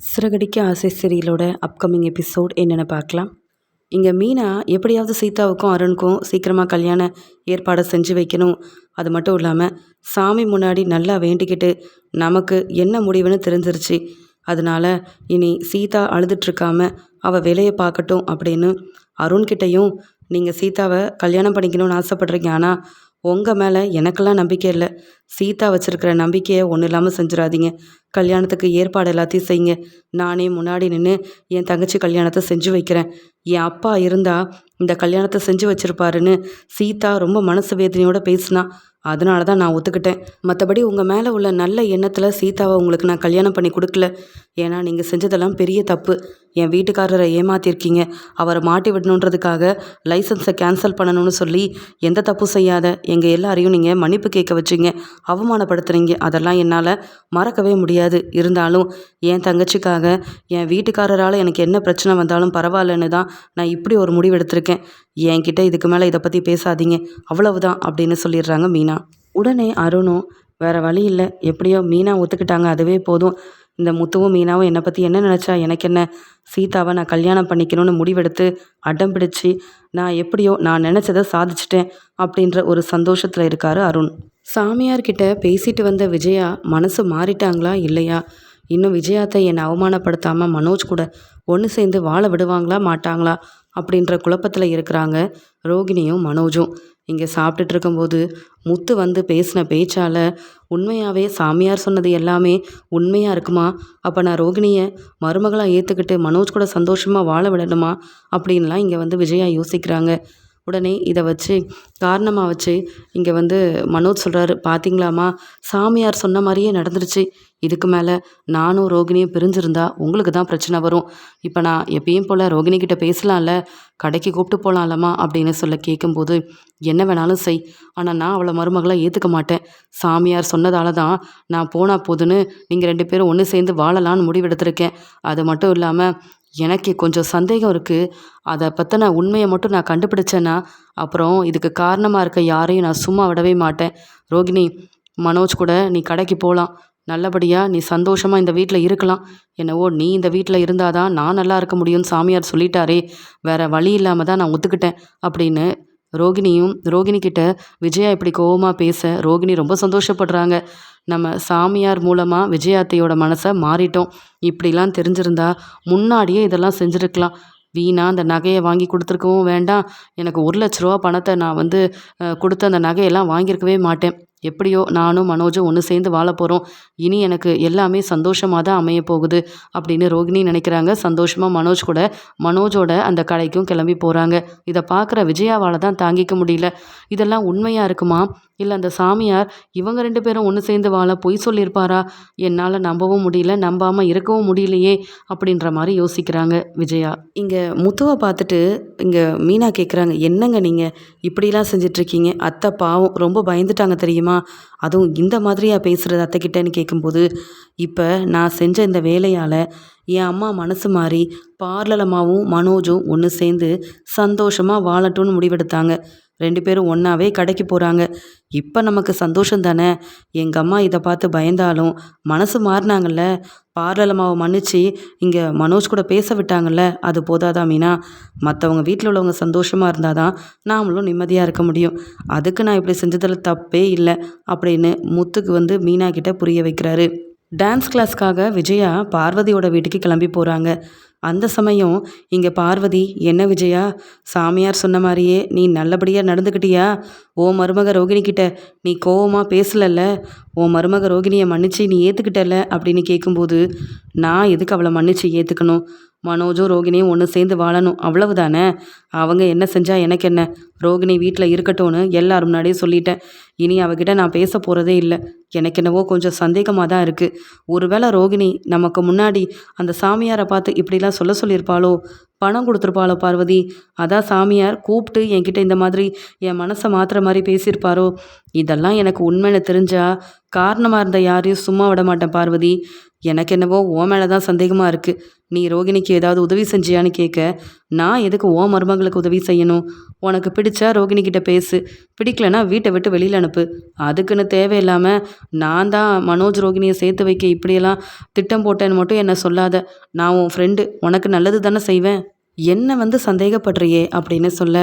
சிறகடிக்க ஆசை சீரியலோட upcoming episode என்னென்னு பார்க்கலாம். இங்கே மீனா எப்படியாவது சீதாவுக்கும் அருணுக்கும் சீக்கிரமாக கல்யாண ஏற்பாடை செஞ்சு வைக்கணும். அது மட்டும் இல்லாமல் சாமி முன்னாடி நல்லா வேண்டிக்கிட்டு நமக்கு என்ன முடிவுன்னு தெரிஞ்சிருச்சு. அதனால இனி சீதா அழுதுட்ருக்காம அவள் வேலையை பார்க்கட்டும் அப்படின்னு அருண்கிட்டையும் நீங்கள் சீதாவை கல்யாணம் பண்ணிக்கணும்னு ஆசைப்பட்றீங்க. ஆனால் உங்கள் மேலே எனக்கெல்லாம் நம்பிக்கை இல்லை. சீதா வச்சுருக்கிற நம்பிக்கையை ஒன்றும் இல்லாமல் செஞ்சிடாதீங்க. கல்யாணத்துக்கு ஏற்பாடு எல்லாத்தையும் செய்யுங்க. நானே முன்னாடி நின்று என் தங்கச்சி கல்யாணத்தை செஞ்சு வைக்கிறேன். என் அப்பா இருந்தால் இந்த கல்யாணத்தை செஞ்சு வச்சுருப்பாருன்னு சீதா ரொம்ப மனசு வேதனையோடு பேசினா. அதனால தான் நான் ஒத்துக்கிட்டேன். மற்றபடி உங்கள் மேலே உள்ள நல்ல எண்ணத்தில் சீதாவை உங்களுக்கு நான் கல்யாணம் பண்ணி கொடுக்கல. ஏன்னா நீங்கள் செஞ்சதெல்லாம் பெரிய தப்பு. என் வீட்டுக்காரரை ஏமாத்திருக்கீங்க. அவரை மாட்டி விடணுன்றதுக்காக லைசன்ஸை கேன்சல் பண்ணணும்னு சொல்லி எந்த தப்பும் செய்யாத எங்கள் எல்லாரையும் நீங்கள் மன்னிப்பு கேட்க வச்சிங்க. அவமானப்படுத்துகிறீங்க அதெல்லாம் என்னால் மறக்கவே முடியாது. இருந்தாலும் என் தங்கச்சிக்காக என் வீட்டுக்காரரால் எனக்கு என்ன பிரச்சனை வந்தாலும் பரவாயில்லன்னு தான் நான் இப்படி ஒரு முடிவு எடுத்திருக்கேன். என்கிட்ட இதுக்கு மேலே இதை பற்றி பேசாதீங்க. அவ்வளவுதான் அப்படின்னு சொல்லிடுறாங்க மீனா. உடனே அருணும் வேறு வழி இல்லை. எப்படியோ மீனா ஒத்துக்கிட்டாங்க. அதுவே போதும். இந்த முத்துவும் மீனாவும் என்னை பற்றி என்ன நினச்சா? எனக்கு என்ன? சீதாவை நான் கல்யாணம் பண்ணிக்கணும்னு முடிவெடுத்து அடம் பிடிச்சி நான் எப்படியோ நான் நினச்சதை சாதிச்சிட்டேன் அப்படின்ற ஒரு சந்தோஷத்தில் இருக்கார் அருண். சாமியார்கிட்ட பேசிட்டு வந்த விஜயா மனசு மாறிட்டாங்களா இல்லையா? இன்னும் விஜயாத்தை என்னை அவமானப்படுத்தாமல் மனோஜ் கூட ஒன்று சேர்ந்து வாழ விடுவாங்களா மாட்டாங்களா அப்படின்ற குழப்பத்தில் இருக்கிறாங்க ரோகிணியும் மனோஜும். இங்கே சாப்பிட்டுட்டு இருக்கும்போது முத்து வந்து பேசின பேச்சால் உண்மையாகவே சாமியார் சொன்னது எல்லாமே உண்மையாக இருக்குமா? அப்போ நான் ரோகிணியை மருமகளாக ஏற்றுக்கிட்டு மனோஜ் கூட சந்தோஷமாக வாழ விடணுமா? அப்படின்லாம் இங்கே வந்து விஜயா யோசிக்கிறாங்க. உடனே இதை வச்சு காரணமாக வச்சு இங்கே வந்து மனோஜ் சொல்கிறாரு பார்த்தீங்களாம்மா சாமியார் சொன்ன மாதிரியே நடந்துருச்சு. இதுக்கு மேலே நானும் ரோகிணியும் பிரிஞ்சிருந்தா உங்களுக்கு தான் பிரச்சனை வரும். இப்போ நான் எப்பயும் போல் ரோகிணிக்கிட்ட பேசலாம்ல? கடைக்கு கூப்பிட்டு போகலாம்லம்மா அப்படின்னு சொல்ல கேட்கும்போது என்ன வேணாலும் செய். ஆனால் நான் அவளை மருமகளாக ஏற்றுக்க மாட்டேன். சாமியார் சொன்னதால தான் நான் போனால் போதுன்னு நீங்கள் ரெண்டு பேரும் ஒன்று சேர்ந்து வாழலான்னு முடிவெடுத்திருக்கேன். அது மட்டும் இல்லாமல் எனக்கு கொஞ்சம் சந்தேகம் இருக்குது அதை பற்றின உண்மையை மட்டும் நான் கண்டுபிடிச்சேன்னா அப்புறம் இதுக்கு காரணமாக இருக்க யாரையும் நான் சும்மா விடவே மாட்டேன். ரோகிணி மனோஜ் கூட நீ கடைக்கு போகலாம் நல்லபடியாக நீ சந்தோஷமாக இந்த வீட்டில் இருக்கலாம். என்னவோ நீ இந்த வீட்டில் இருந்தால் தான் நான் நல்லா இருக்க முடியும்னு சாமியார் சொல்லிட்டாரே. வேற வழி இல்லாமல் தான் நான் ஒத்துக்கிட்டேன் அப்படின்னு ரோகிணியும் ரோகிணி கிட்ட விஜயா இப்படி கோவமாக பேச ரோகிணி ரொம்ப சந்தோஷப்படுறாங்க. நம்ம சாமியார் மூலமாக விஜயாத்தையோட மனசை மாறிட்டோம். இப்படிலாம் தெரிஞ்சிருந்தா முன்னாடியே இதெல்லாம் செஞ்சுருக்கலாம். வீணா அந்த நகையை வாங்கி கொடுத்துருக்கவும் வேண்டாம். எனக்கு ஒரு லட்ச ரூபா பணத்தை நான் வந்து கொடுத்த அந்த நகையெல்லாம் வாங்கியிருக்கவே மாட்டேன். எப்படியோ நானும் மனோஜும் ஒன்று சேர்ந்து வாழ போகிறோம் இனி எனக்கு எல்லாமே சந்தோஷமாக தான் அமைய போகுது அப்படின்னு ரோகிணி நினைக்கிறாங்க. சந்தோஷமாக மனோஜ் கூட மனோஜோட அந்த கடைக்கும் கிளம்பி போகிறாங்க இதை பார்க்குற விஜயாவால் தான் தாங்கிக்க முடியல. இதெல்லாம் உண்மையாக இருக்குமா? இல்லை அந்த சாமியார் இவங்க ரெண்டு பேரும் ஒன்று சேர்ந்து வாழ பொய் சொல்லியிருப்பாரா? என்னால் நம்பவும் முடியல நம்பாமல் இருக்கவும் முடியலையே அப்படின்ற மாதிரி யோசிக்கிறாங்க விஜயா. இங்கே முத்துவை பார்த்துட்டு இங்கே மீனா கேட்குறாங்க என்னங்க நீங்கள் இப்படிலாம் செஞ்சிட்ருக்கீங்க அத்தை பாவம் ரொம்ப பயந்துட்டாங்க தெரியுமா? தெரியுமா? அதுவும் இந்த மாதிரியாக பேசுகிறது அத்தைக்கிட்டேன்னு கேட்கும்போது இப்போ நான் செஞ்ச இந்த வேலையால் என் அம்மா மனசு மாறி பார்லலமாவும் மனோஜும் ஒன்று சேர்ந்து சந்தோஷமாக வாழட்டும்னு முடிவெடுத்தாங்க. ரெண்டு பேரும் ஒன்றாவே கடைக்கு போகிறாங்க இப்போ நமக்கு சந்தோஷம் தானே? எங்கள் அம்மா இதை பார்த்து பயந்தாலும் மனசு மாறினாங்கல்ல? பார்லலம்மாவை அம்மாவை மன்னிச்சு இங்கே மனோஜ் கூட பேச விட்டாங்கல்ல அது போதாதா மீனா? மற்றவங்க வீட்டில் உள்ளவங்க சந்தோஷமாக இருந்தால் தான் நாமளும் நிம்மதியாக இருக்க முடியும். அதுக்கு நான் இப்படி செஞ்சதில் தப்பே இல்லை அப்படின்னு முத்துக்கு வந்து மீனா கிட்ட புரிய வைக்கிறாரு. டான்ஸ் கிளாஸ்க்காக விஜயா பார்வதியோட வீட்டுக்கு கிளம்பி போகிறாங்க அந்த சமயம் இங்கே பார்வதி என்ன விஜயா? சாமியார் சொன்ன மாதிரியே நீ நல்லபடியாக நடந்துக்கிட்டியா ஓ மருமக ரோகிணிக்கிட்ட நீ கோவமாக பேசலல்ல? ஓ மருமக ரோகிணியை மன்னிச்சு நீ ஏற்றுக்கிட்டல அப்படின்னு கேட்கும்போது நான் எதுக்கு அவளை மன்னிச்சு ஏற்றுக்கணும் மனோஜும் ரோகிணியும் ஒன்று சேர்ந்து வாழணும். அவ்வளவுதானே? அவங்க என்ன செஞ்சால் எனக்கு என்ன? ரோகிணி வீட்டில் இருக்கட்டும்னு எல்லாரும் முன்னாடியே சொல்லிட்டேன். இனி அவகிட்ட நான் பேச போகிறதே இல்லை. எனக்கு என்னவோ கொஞ்சம் சந்தேகமாக தான் இருக்குது ஒருவேளை ரோகிணி நமக்கு முன்னாடி அந்த சாமியாரை பார்த்து இப்படிலாம் சொல்ல சொல்லியிருப்பாளோ? பணம் கொடுத்துருப்பாளோ பார்வதி? அதான் சாமியார் கூப்பிட்டு என்கிட்ட இந்த மாதிரி என் மனசை மாற்றுற மாதிரி பேசியிருப்பாரோ? இதெல்லாம் எனக்கு உண்மையில தெரிஞ்சால் காரணமாக இருந்த யாரையும் சும்மா விட மாட்டேன் பார்வதி. எனக்கு என்னவோ ஓ மேலே தான் சந்தேகமாக இருக்குது நீ ரோகிணிக்கு ஏதாவது உதவி செஞ்சியான்னு கேட்க நான் எதுக்கு ஓ மருமகளுக்கு உதவி செய்யணும்? உனக்கு பிடிச்சா ரோகிணிக்கிட்ட பேசு. பிடிக்கலனா வீட்டை விட்டு வெளியில் அனுப்பு. அதுக்குன்னு தேவையில்லாமல் நான் தான் மனோஜ் ரோகிணியை சேர்த்து வைக்க இப்படியெல்லாம் திட்டம் போட்டேன்னு மட்டும் என்னை சொல்லாத. நான் உன் ஃப்ரெண்டு உனக்கு நல்லது தானே செய்வேன். என்ன வந்து சந்தேகப்படுறியே அப்படின்னு சொல்ல.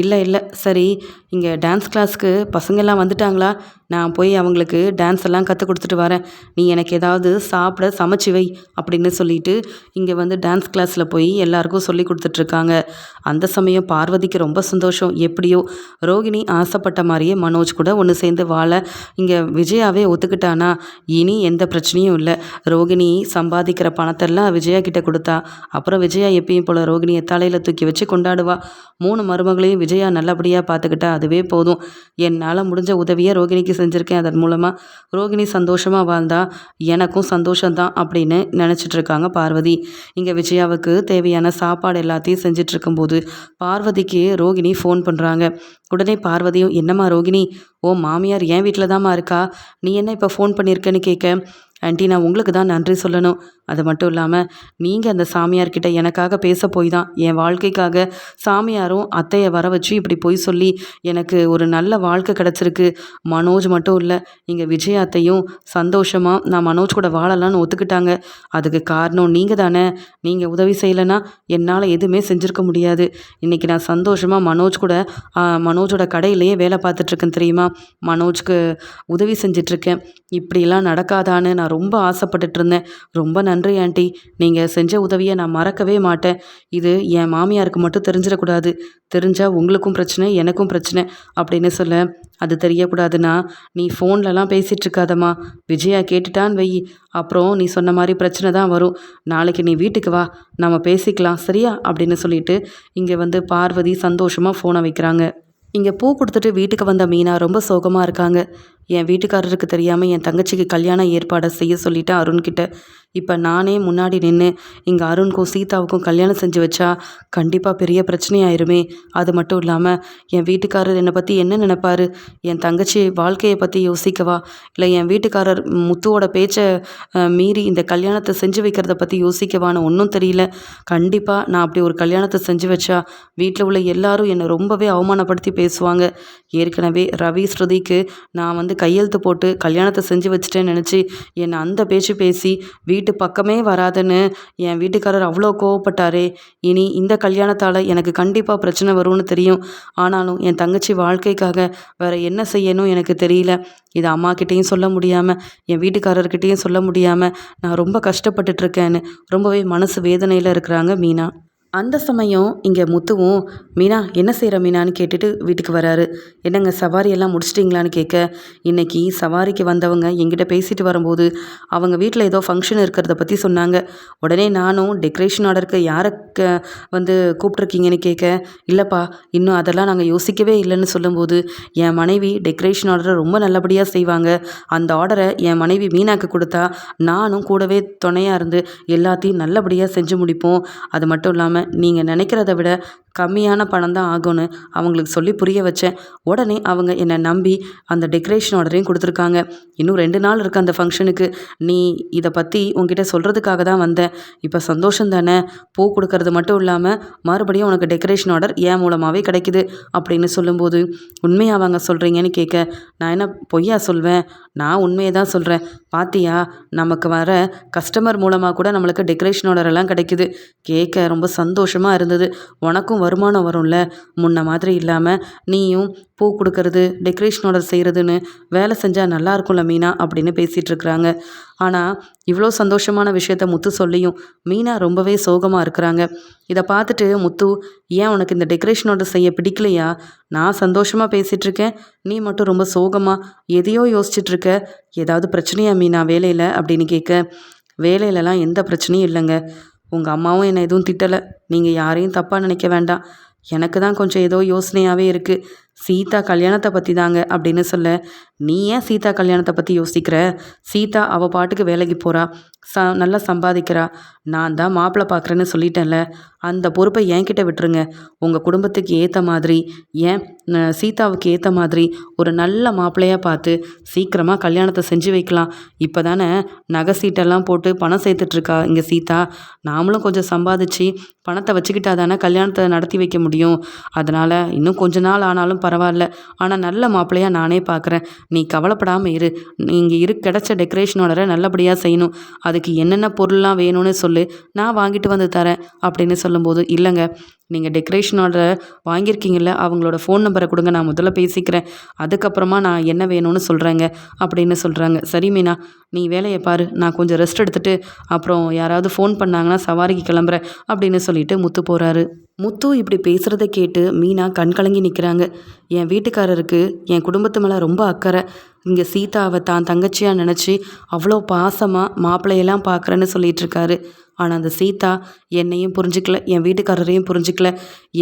இல்லை இல்லை. சரி இங்கே டான்ஸ் கிளாஸ்க்கு பசங்கள்லாம் வந்துட்டாங்களா? நான் போய் அவங்களுக்கு டான்ஸ் எல்லாம் கற்றுக் கொடுத்துட்டு வரேன். நீ எனக்கு ஏதாவது சாப்பிட சமைச்சு வை அப்படின்னு சொல்லிட்டு இங்கே வந்து டான்ஸ் கிளாஸில் போய் எல்லாருக்கும் சொல்லி கொடுத்துட்ருக்காங்க அந்த சமயம் பார்வதிக்கு ரொம்ப சந்தோஷம். எப்படியோ ரோகிணி ஆசைப்பட்ட மாதிரியே மனோஜ் கூட ஒன்று சேர்ந்து வாழ இங்கே விஜயாவே ஒத்துக்கிட்டானா? இனி எந்த பிரச்சனையும் இல்லை. ரோகிணி சம்பாதிக்கிற பணத்தெல்லாம் விஜயா கிட்ட கொடுத்தா. அப்புறம் விஜயா எப்பயும் போல் ரோகிணியை தலையில் தூக்கி வச்சு கொண்டாடுவா. மூணு மருமகளையும் விஜயா நல்லபடியாக பார்த்துக்கிட்டா அதுவே போதும். என்னால் முடிஞ்ச உதவியை ரோகிணிக்கு செஞ்சுருக்கேன். அதன் மூலமாக ரோகிணி சந்தோஷமாக வாழ்ந்தா எனக்கும் சந்தோஷம்தான் அப்படின்னு நினச்சிட்ருக்காங்க பார்வதி. இங்கே விஜயாவுக்கு தேவையான சாப்பாடு எல்லாத்தையும் செஞ்சிட்ருக்கும்போது பார்வதிக்கு ரோகிணி ஃபோன் பண்ணுறாங்க உடனே பார்வதியும் என்னம்மா ரோகிணி? ஓ மாமியார் என் வீட்டில் தாம்மா இருக்கா? நீ என்ன இப்போ ஃபோன் பண்ணியிருக்கேன்னு கேட்க ஆண்டி நான் உங்களுக்கு தான் நன்றி சொல்லணும். அது மட்டும் இல்லாமல் நீங்கள் அந்த சாமியார்கிட்ட எனக்காக பேச போய் தான் என் வாழ்க்கைக்காக சாமியாரும் அத்தையை வர வச்சு இப்படி போய் சொல்லி எனக்கு ஒரு நல்ல வாழ்க்கை கிடச்சிருக்கு. மனோஜ் மட்டும் இல்லை இங்கே விஜய் அத்தையும் சந்தோஷமாக நான் மனோஜ் கூட வாழலான்னு ஒத்துக்கிட்டாங்க. அதுக்கு காரணம் நீங்கள் தானே. நீங்கள் உதவி செய்யலைன்னா என்னால் எதுவுமே செஞ்சுருக்க முடியாது. இன்றைக்கி நான் சந்தோஷமாக மனோஜ் கூட மனோஜோட கடையிலேயே வேலை பார்த்துட்ருக்கேன் தெரியுமா? மனோஜ்க்கு உதவி செஞ்சிட்ருக்கேன் இப்படிலாம் நடக்காதான்னு நான் ரொம்ப ஆசைப்பட்டுட்டு இருந்தேன் ரொம்ப நன்றி ஆண்டி. நீங்கள் செஞ்ச உதவியை நான் மறக்கவே மாட்டேன். இது என் மாமியாருக்கு மட்டும் தெரிஞ்சிடக்கூடாது. தெரிஞ்சால் உங்களுக்கும் பிரச்சனை எனக்கும் பிரச்சனை அப்படின்னு சொல்ல அது தெரியக்கூடாதுன்னா நீ ஃபோன்லலாம் பேசிகிட்டு இருக்காதம்மா விஜயா கேட்டுட்டான்னு வை. அப்புறம் நீ சொன்ன மாதிரி பிரச்சனை தான் வரும். நாளைக்கு நீ வீட்டுக்கு வா. நம்ம பேசிக்கலாம் சரியா? அப்படின்னு சொல்லிட்டு இங்கே வந்து பார்வதி சந்தோஷமாக ஃபோனை வைக்கிறாங்க. இங்கே பூ கொடுத்துட்டு வீட்டுக்கு வந்த மீனா ரொம்ப சோகமாக இருக்காங்க. என் வீட்டுக்காரருக்கு தெரியாமல் என் தங்கச்சிக்கு கல்யாண ஏற்பாடை செய்ய சொல்லிவிட்டு அருண்கிட்ட இப்போ நானே முன்னாடி நின்று இங்கே அருணுக்கும் சீதாவுக்கும் கல்யாணம் செஞ்சு வச்சா கண்டிப்பாக பெரிய பிரச்சனையாயிருமே. அது மட்டும் இல்லாமல் என் வீட்டுக்காரர் என்னை பற்றி என்ன நினைப்பார்? என் தங்கச்சி வாழ்க்கையை பற்றி யோசிக்கவா? இல்லை என் வீட்டுக்காரர் முத்துவோட பேச்சை மீறி இந்த கல்யாணத்தை செஞ்சு வைக்கிறத பற்றி யோசிக்கவான்னு ஒன்றும் தெரியல. கண்டிப்பாக நான் அப்படி ஒரு கல்யாணத்தை செஞ்சு வச்சா வீட்டில் உள்ள எல்லாரும் என்னை ரொம்பவே அவமானப்படுத்தி பேசுவாங்க. ஏற்கனவே ரவி ஸ்ருதிக்கு நான் வந்து கையெழுத்து போட்டு கல்யாணத்தை செஞ்சு வச்சுட்டேன்னு நினச்சி என்னை அந்த பேச்சு பேசி வீட்டு பக்கமே வராதுன்னு என் வீட்டுக்காரர் அவ்வளோ கோவப்பட்டாரே. இனி இந்த கல்யாணத்தால் எனக்கு கண்டிப்பாக பிரச்சனை வரும்னு தெரியும். ஆனாலும் என் தங்கச்சி வாழ்க்கைக்காக வேறு என்ன செய்யணும் எனக்கு தெரியல. இது அம்மாக்கிட்டேயும் சொல்ல முடியாமல் என் வீட்டுக்காரர்கிட்டேயும் சொல்ல முடியாமல் நான் ரொம்ப கஷ்டப்பட்டுட்ருக்கேன்னு ரொம்பவே மனசு வேதனையில் இருக்கிறாங்க மீனா. அந்த சமயம் இங்கே முத்துவும் மீனா என்ன செய்கிற மீனான்னு கேட்டுட்டு வீட்டுக்கு வராரு. என்னங்க சவாரி எல்லாம் முடிச்சிட்டிங்களான்னு கேட்க இன்றைக்கி சவாரிக்கு வந்தவங்க எங்கிட்ட பேசிட்டு வரும்போது அவங்க வீட்டில் ஏதோ ஃபங்க்ஷன் இருக்கிறத பற்றி சொன்னாங்க. உடனே நானும் டெக்கரேஷன் ஆர்டருக்கு யாரை வந்து கூப்பிட்ருக்கீங்கன்னு கேட்க இல்லைப்பா இன்னும் அதெல்லாம் நாங்கள் யோசிக்கவே இல்லைன்னு சொல்லும்போது என் மனைவி டெக்கரேஷன் ஆர்டரை ரொம்ப நல்லபடியாக செய்வாங்க. அந்த ஆர்டரை என் மனைவி மீனாக்கு கொடுத்தா நானும் கூடவே துணையாக இருந்து எல்லாத்தையும் நல்லபடியாக செஞ்சு முடிப்போம். அது மட்டும் இல்லாமல் நீங்கள் நினைக்கிறத விட கம்மியான பணம் தான் ஆகும்னு அவங்களுக்கு சொல்லி புரிய வச்சேன். உடனே அவங்க என்னை நம்பி அந்த டெக்கரேஷன் ஆர்டரையும் கொடுத்துருக்காங்க. இன்னும் ரெண்டு நாள் இருக்குது அந்த ஃபங்க்ஷனுக்கு நீ இதை பற்றி உங்ககிட்ட சொல்கிறதுக்காக தான் வந்தேன். இப்போ சந்தோஷம் தானே? பூ கொடுக்கறது மட்டும் இல்லாமல் மறுபடியும் உனக்கு டெக்கரேஷன் ஆர்டர் ஏன் மூலமாகவே கிடைக்குது அப்படின்னு சொல்லும்போது உண்மையாக அவங்க சொல்கிறீங்கன்னு கேட்க நான் என்ன பொய்யா சொல்வேன்? நான் உண்மையை தான் சொல்கிறேன் பாத்தியா நமக்கு வர கஸ்டமர் மூலமாக கூட நம்மளுக்கு டெக்கரேஷன் ஆர்டர் எல்லாம் கிடைக்குது. கேட்க ரொம்ப சந்தோஷமாக இருந்தது. உனக்கும் வருமானம் வரும்ல? முன்ன மாதிரி இல்லாமல் நீயும் பூ கொடுக்கறது டெக்கரேஷன் ஆர்டர் செய்கிறதுன்னு வேலை செஞ்சால் நல்லா இருக்கும்ல மீனா? அப்படின்னு பேசிகிட்டு இருக்கிறாங்க. ஆனால் இவ்வளோ சந்தோஷமான விஷயத்த முத்து சொல்லியும் மீனா ரொம்பவே சோகமாக இருக்கிறாங்க. இதை பார்த்துட்டு முத்து ஏன் உனக்கு இந்த டெக்கரேஷன் ஆர்டர் செய்ய பிடிக்கலையா? நான் சந்தோஷமாக பேசிகிட்டு இருக்கேன். நீ மட்டும் ரொம்ப சோகமாக எதையோ யோசிச்சுட்ருக்க ஏதாவது பிரச்சனையா மீனா வேலையில்? அப்படின்னு கேட்க. வேலையிலலாம் எந்த பிரச்சனையும் இல்லைங்க. உங்கள் அம்மாவும் என்னை எதுவும் திட்டலை. நீங்கள் யாரையும் தப்பாக நினைக்க வேண்டாம். எனக்கு தான் கொஞ்சம் ஏதோ யோசனையாகவே இருக்குது சீதா கல்யாணத்தை பற்றி தாங்க அப்படின்னு சொல்ல நீ ஏன் சீதா கல்யாணத்தை பற்றி யோசிக்கிற? சீதா அவள் பாட்டுக்கு வேலைக்கு போகிறா ச நல்லா சம்பாதிக்கிறா. நான் தான் மாப்பிள்ளை பார்க்குறேன்னு சொல்லிட்டேன்ல. அந்த பொறுப்பை என்கிட்ட விட்டுருங்க. உங்கள் குடும்பத்துக்கு ஏற்ற மாதிரி ஏன் சீதாவுக்கு ஏற்ற மாதிரி ஒரு நல்ல மாப்பிள்ளையாக பார்த்து சீக்கிரமாக கல்யாணத்தை செஞ்சு வைக்கலாம். இப்போ தானே நகை சீட்டெல்லாம் போட்டு பணம் சேர்த்துட்ருக்கா இங்கே சீதா. நாமளும் கொஞ்சம் சம்பாதிச்சு பணத்தை வச்சுக்கிட்டா தானே கல்யாணத்தை நடத்தி வைக்க முடியும். அதனால் இன்னும் கொஞ்ச நாள் ஆனாலும் பரவாயில்ல. ஆனால் நல்ல மாப்பிள்ளையாக நானே பார்க்குறேன் நீ கவலைப்படாமல் இரு. நீங்கள் இரு கிடச்ச டெக்கரேஷனோட நல்லபடியாக செய்யணும். அதுக்கு என்னென்ன பொருள்லாம் வேணும்னு சொல்லு. நான் வாங்கிட்டு வந்து தரேன் அப்படின்னு சொல்லும்போது இல்லைங்க நீங்கள் டெக்கரேஷன் ஆர்டர் வாங்கியிருக்கீங்கள அவங்களோட ஃபோன் நம்பரை கொடுங்க நான் முதல்ல பேசிக்கிறேன். அதுக்கப்புறமா நான் என்ன வேணும்னு சொல்கிறேங்க அப்படின்னு சொல்கிறாங்க சரி மீனா நீ வேலையை பாரு நான் கொஞ்சம் ரெஸ்ட் எடுத்துட்டு அப்புறம் யாராவது ஃபோன் பண்ணாங்கன்னா சவாரிக்கு கிளம்புறேன் அப்படின்னு சொல்லிட்டு முத்து போகிறாரு முத்து இப்படி பேசுகிறத கேட்டு மீனா கண் கலங்கி நிற்கிறாங்க என் வீட்டுக்காரருக்கு என் குடும்பத்து மேலே ரொம்ப அக்கறை. இங்கே சீதாவை தான் தங்கச்சியாக நினச்சி அவ்வளோ பாசமாக மாப்பிள்ளையெல்லாம் பார்க்குறேன்னு சொல்லிகிட்ருக்காரு ஆனால் அந்த சீதா என்னையும் புரிஞ்சுக்கல என் வீட்டுக்காரரையும் புரிஞ்சிக்கல.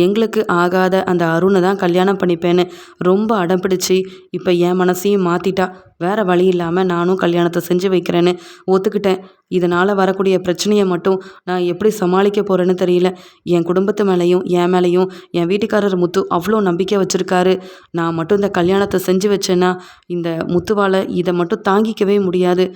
எங்களுக்கு ஆகாத அந்த அருணை தான் கல்யாணம் பண்ணிப்பேன்னு ரொம்ப அடம் பிடிச்சி இப்போ என் மனசையும் மாற்றிட்டா வேறு வழி இல்லாமல் நானும் கல்யாணத்தை செஞ்சு வைக்கிறேன்னு ஒத்துக்கிட்டேன். இதனால் வரக்கூடிய பிரச்சனையை மட்டும் நான் எப்படி சமாளிக்க போகிறேன்னு தெரியல. என் குடும்பத்து மேலேயும் என் மேலேயும் என் வீட்டுக்காரர் முத்து அவ்வளோ நம்பிக்கை வச்சுருக்காரு. நான் மட்டும் இந்த கல்யாணத்தை செஞ்சு வச்சேன்னா இந்த முத்துவால் இதை மட்டும் தாங்கிக்கவே முடியாது.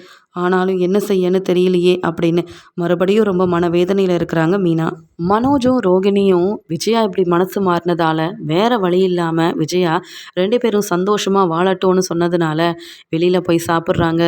ஆனாலும் என்ன செய்யன்னு தெரியலையே அப்படின்னு மறுபடியும் ரொம்ப மனவேதனையில் இருக்கிறாங்க மீனா. மனோஜும் ரோகிணியும் விஜயா இப்படி மனசு மாறினதால வேற வழி இல்லாமல் விஜயா ரெண்டு பேரும் சந்தோஷமாக வாழட்டும்னு சொன்னதுனால வெளியில் போய் சாப்பிட்றாங்க.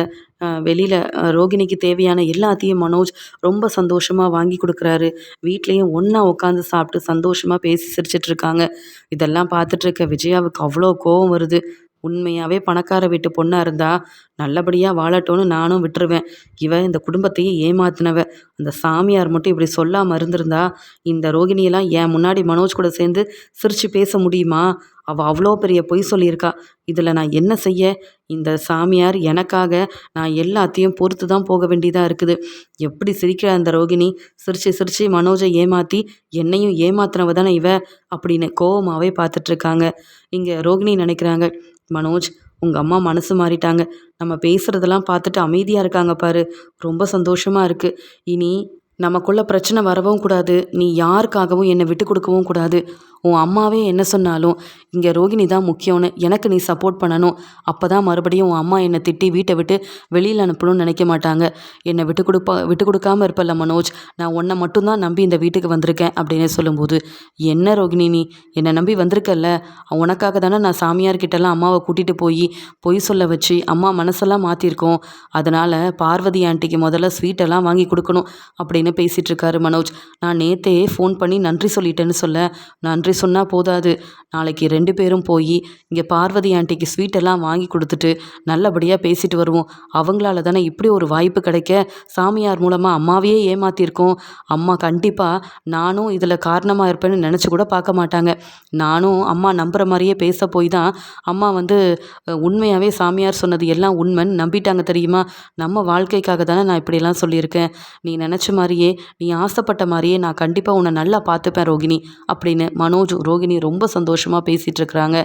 வெளியில் ரோகிணிக்கு தேவையான எல்லாத்தையும் மனோஜ் ரொம்ப சந்தோஷமாக வாங்கி கொடுக்குறாரு. வீட்லேயும் ஒன்றா உட்காந்து சாப்பிட்டு சந்தோஷமாக பேசி சிரிச்சிட்ருக்காங்க இதெல்லாம் பார்த்துட்ருக்க விஜயாவுக்கு அவ்வளோ கோவம் வருது. உண்மையாகவே பணக்கார வீட்டு பொண்ணாக இருந்தால் நல்லபடியாக வாழட்டோன்னு நானும் விட்டுருவேன். இவ இந்த குடும்பத்தையே ஏமாத்தினவ. அந்த சாமியார் மட்டும் இப்படி சொல்லாமல் இருந்திருந்தா இந்த ரோகிணியெல்லாம் என் முன்னாடி மனோஜ் கூட சேர்ந்து சிரித்து பேச முடியுமா? அவள் அவ்வளோ பெரிய பொய் சொல்லியிருக்கா. இதில் நான் என்ன செய்ய? இந்த சாமியார் எனக்காக நான் எல்லாத்தையும் பொறுத்து தான் போக வேண்டியதாக இருக்குது. எப்படி சிரிக்கிற அந்த ரோகிணி? சிரிச்சு சிரிச்சு மனோஜை ஏமாற்றி என்னையும் ஏமாத்தினவ தானே இவ? அப்படின்னு கோவமாகவே பார்த்துட்ருக்காங்க இங்கே ரோகிணி நினைக்கிறாங்க. மனோஜ் உங்கள் அம்மா மனசு மாறிட்டாங்க. நம்ம பேசுகிறதெல்லாம் பார்த்துட்டு அமைதியாக இருக்காங்க பாரு. ரொம்ப சந்தோஷமாக இருக்குது இனி நமக்குள்ள பிரச்சனை வரவும் கூடாது. நீ யாருக்காகவும் என்னை விட்டு கொடுக்கவும் கூடாது. உன் அம்மாவே என்ன சொன்னாலும் இங்கே ரோகிணி தான் முக்கியம்னு எனக்கு நீ சப்போர்ட் பண்ணணும். அப்போ தான் மறுபடியும் உன் அம்மா என்னை திட்டி வீட்டை விட்டு வெளியில் அனுப்பணும்னு நினைக்க மாட்டாங்க. என்னை விட்டு கொடுப்பா விட்டு கொடுக்காம இருப்பல்ல மனோஜ். நான் உன்னை மட்டும்தான் நம்பி இந்த வீட்டுக்கு வந்திருக்கேன் அப்படின்னு சொல்லும்போது என்ன ரோகிணி நீ? என்னை நம்பி வந்திருக்கல்ல. உனக்காக தானே நான் சாமியார்கிட்டலாம் அம்மாவை கூட்டிகிட்டு போய் பொய் சொல்ல வச்சு அம்மா மனசெல்லாம் மாற்றிருக்கோம் அதனால் பார்வதி ஆண்டிக்கு முதல்ல ஸ்வீட்டெல்லாம் வாங்கி கொடுக்கணும் அப்படின்னு பேசிகிட்டு இருக்காரு மனோஜ். நான் நேத்தே ஃபோன் பண்ணி நன்றி சொல்லிட்டேன்னு சொல்ல நன்றி சொன்னால் போதாது. நாளைக்கு ரெண்டு பேரும் போய் இங்கே பார்வதி ஆண்டிக்கு ஸ்வீட்டெல்லாம் வாங்கி கொடுத்துட்டு நல்லபடியாக பேசிட்டு வருவோம். அவங்களால தானே இப்படி ஒரு வாய்ப்பு கிடைக்க? சாமியார் மூலமாக அம்மாவையே ஏமாத்தியிருக்கோம் அம்மா கண்டிப்பாக நானும் இதில் காரணமாக இருப்பேன்னு நினச்சி கூட பார்க்க மாட்டாங்க. நானும் அம்மா நம்புகிற மாதிரியே பேச போய் தான் அம்மா வந்து உண்மையாகவே சாமியார் சொன்னது எல்லாம் உண்மைன்னு நம்பிட்டாங்க தெரியுமா? நம்ம வாழ்க்கைக்காக தானே நான் இப்படியெல்லாம் சொல்லியிருக்கேன். நீ நினச்ச மாதிரியே நீ ஆசைப்பட்ட மாதிரியே நான் கண்டிப்பாக உன்னை நல்லா பார்த்துப்பேன் ரோகிணி அப்படின்னு மனோ மனோஜ் ரோகிணி ரொம்ப சந்தோஷமாக பேசிகிட்டு இருக்கிறாங்க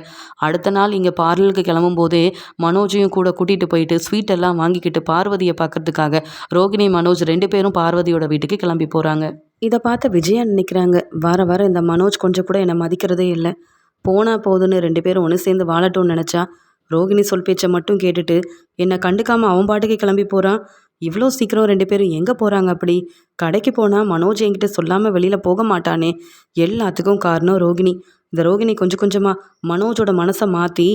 அடுத்த நாள் இங்கே பார்லருக்கு கிளம்பும் போதே மனோஜையும் கூட கூட்டிகிட்டு போயிட்டு ஸ்வீட் எல்லாம் வாங்கிக்கிட்டு பார்வதியை பார்க்கறதுக்காக ரோகிணி மனோஜ் ரெண்டு பேரும் பார்வதியோட வீட்டுக்கு கிளம்பி போகிறாங்க இதை பார்த்து விஜயா நினைக்கிறாங்க. வார வாரம் இந்த மனோஜ் கொஞ்சம் கூட என்னை மதிக்கிறதே இல்லை. போனால் போதுன்னு ரெண்டு பேரும் ஒன்று சேர்ந்து வாழட்டும்னு நினச்சா ரோகிணி சொல் பேச்சை மட்டும் கேட்டுட்டு என்னை கண்டுக்காமல் அவன் பாட்டுக்கு கிளம்பி போகிறான் இவ்வளோ சீக்கிரம் ரெண்டு பேரும் எங்கே போகிறாங்க அப்படி? கடைக்கு போனால் மனோஜ் என்கிட்ட சொல்லாமல் வெளியில் போக மாட்டானே. எல்லாத்துக்கும் காரணம் ரோகிணி. இந்த ரோகிணி கொஞ்சம் கொஞ்சமாக மனோஜோட மனசை மாற்றி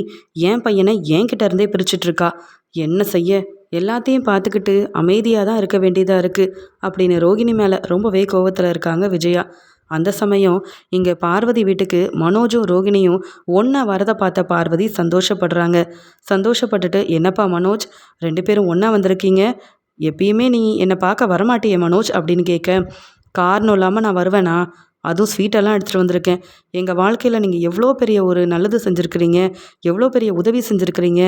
என் பையனை என்கிட்ட இருந்தே பிரிச்சிட்ருக்கா என்ன செய்ய? எல்லாத்தையும் பார்த்துக்கிட்டு அமைதியாக தான் இருக்க வேண்டியதாக இருக்குது அப்படின்னு ரோகிணி மேலே ரொம்பவே கோவத்தில் இருக்காங்க விஜயா. அந்த சமயம் இங்கே பார்வதி வீட்டுக்கு மனோஜும் ரோகிணியும் ஒன்றா வரதை பார்த்த பார்வதி சந்தோஷப்படுறாங்க. சந்தோஷப்பட்டுட்டு என்னப்பா மனோஜ் ரெண்டு பேரும் ஒன்றா வந்திருக்கீங்க? எப்பயுமே நீ என்னை பார்க்க வரமாட்டியே மனோஜ் அப்படின்னு கேட்க. காரணம் இல்லாமல் நான் வருவேனா? அதுவும் ஸ்வீட்டெல்லாம் எடுத்துகிட்டு வந்திருக்கேன். எங்கள் வாழ்க்கையில் நீங்கள் எவ்வளோ பெரிய ஒரு நல்லது செஞ்சுருக்கிறீங்க எவ்வளோ பெரிய உதவி செஞ்சுருக்கிறீங்க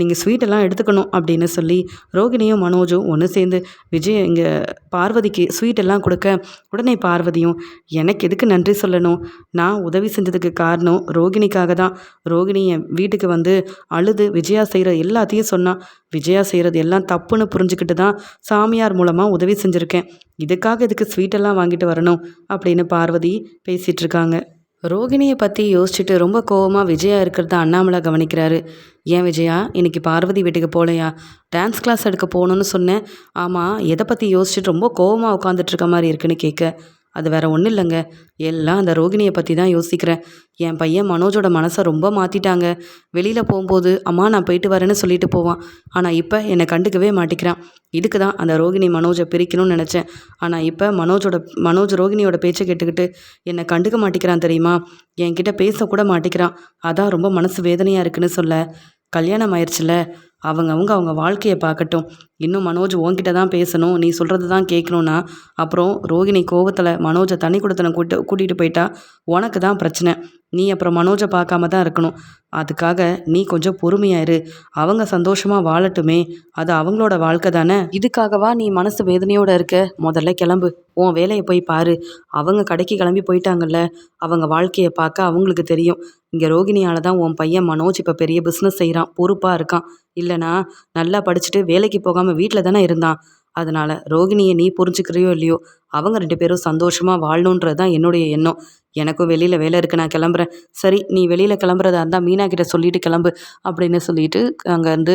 நீங்கள் ஸ்வீட்டெல்லாம் எடுத்துக்கணும் அப்படின்னு சொல்லி ரோகிணியும் மனோஜும் ஒன்று சேர்ந்து விஜய் இங்கே பார்வதிக்கு ஸ்வீட்டெல்லாம் கொடுக்க. உடனே பார்வதியும் எனக்கு எதுக்கு நன்றி சொல்லணும்? நான் உதவி செஞ்சதுக்கு காரணம் ரோகிணிக்காக தான். ரோகிணி என் வீட்டுக்கு வந்து அழுது விஜயா செய்கிற எல்லாத்தையும் சொன்னான் விஜயா செய்கிறது எல்லாம் தப்புன்னு புரிஞ்சுக்கிட்டு தான் சாமியார் மூலமாக உதவி செஞ்சுருக்கேன். இதுக்காக இதுக்கு ஸ்வீட்டெல்லாம் வாங்கிட்டு வரணும் அப்படின்னு பார்வதி பேசிகிட்டு இருக்காங்க. ரோகிணியை பற்றி யோசிச்சுட்டு ரொம்ப கோவமாக விஜயா இருக்கிறத அண்ணாமலை கவனிக்கிறாரு. ஏன் விஜயா இன்னைக்கு பார்வதி வீட்டுக்கு போகலையா டான்ஸ் கிளாஸ் எடுக்க போகணுன்னு சொன்னேன். ஆமாம் எதை பற்றி யோசிச்சுட்டு ரொம்ப கோவமாக உட்காந்துட்டு இருக்க மாதிரி இருக்குன்னு கேட்க. அது வேற ஒன்றும் இல்லைங்க. எல்லாம் அந்த ரோகிணியை பற்றி தான் யோசிக்கிறேன். என் பையன் மனோஜோட மனசை ரொம்ப மாற்றிட்டாங்க வெளியில் போகும்போது அம்மா நான் போயிட்டு வரேன்னு சொல்லிட்டு போவான். ஆனால் இப்போ என்னை கண்டுக்கவே மாட்டேங்கிறான். இதுக்கு தான் அந்த ரோகிணி மனோஜை பிரிக்கணும்னு நினச்சேன். ஆனால் இப்போ மனோஜோட மனோஜ் ரோகிணியோட பேச்சை கேட்டுக்கிட்டு என்னை கண்டுக்க மாட்டேங்கிறான் தெரியுமா? என்கிட்ட பேசக்கூட மாட்டேங்கிறான். அதான் ரொம்ப மனசு வேதனையாக இருக்குன்னு சொல்ல. கல்யாணம் ஆயிடுச்சுல அவங்க அவங்க அவங்க வாழ்க்கையை பார்க்கட்டும். இன்னும் மனோஜ் உன்கிட்ட தான் பேசணும். நீ சொல்கிறது தான் கேட்கணுன்னா அப்புறம் ரோகிணி கோவத்தில் மனோஜை தனி கொடுத்தனை கூட்டு கூட்டிகிட்டு போயிட்டா உனக்கு தான் பிரச்சனை. நீ அப்புறம் மனோஜை பார்க்காம தான் இருக்கணும். அதுக்காக நீ கொஞ்சம் பொறுமையாயிரு. அவங்க சந்தோஷமாக வாழட்டுமே. அது அவங்களோட வாழ்க்கை தானே? இதுக்காகவா நீ மனசு வேதனையோடு இருக்க? முதல்ல கிளம்பு. உன் வேலையை போய் பாரு. அவங்க கடைக்கு கிளம்பி போயிட்டாங்கல்ல. அவங்க வாழ்க்கையை பார்க்க அவங்களுக்கு தெரியும். இங்கே ரோகிணியால் தான் உன் பையன் மனோஜ் இப்போ பெரிய பிஸ்னஸ் செய்கிறான் பொறுப்பாக இருக்கான். இல்லைனா நல்லா படிச்சுட்டு வேலைக்கு போகாமல் வீட்டில் தானே இருந்தான். அதனால் ரோகிணியை நீ புரிஞ்சுக்கிறியோ இல்லையோ அவங்க ரெண்டு பேரும் சந்தோஷமாக வாழணுன்றது தான் என்னுடைய எண்ணம். எனக்கும் வெளியில் வேலை இருக்குது நான் கிளம்புறேன். சரி நீ வெளியில் கிளம்புறதா இருந்தால் மீனா கிட்ட சொல்லிட்டு கிளம்பு அப்படின்னு சொல்லிட்டு அங்கேருந்து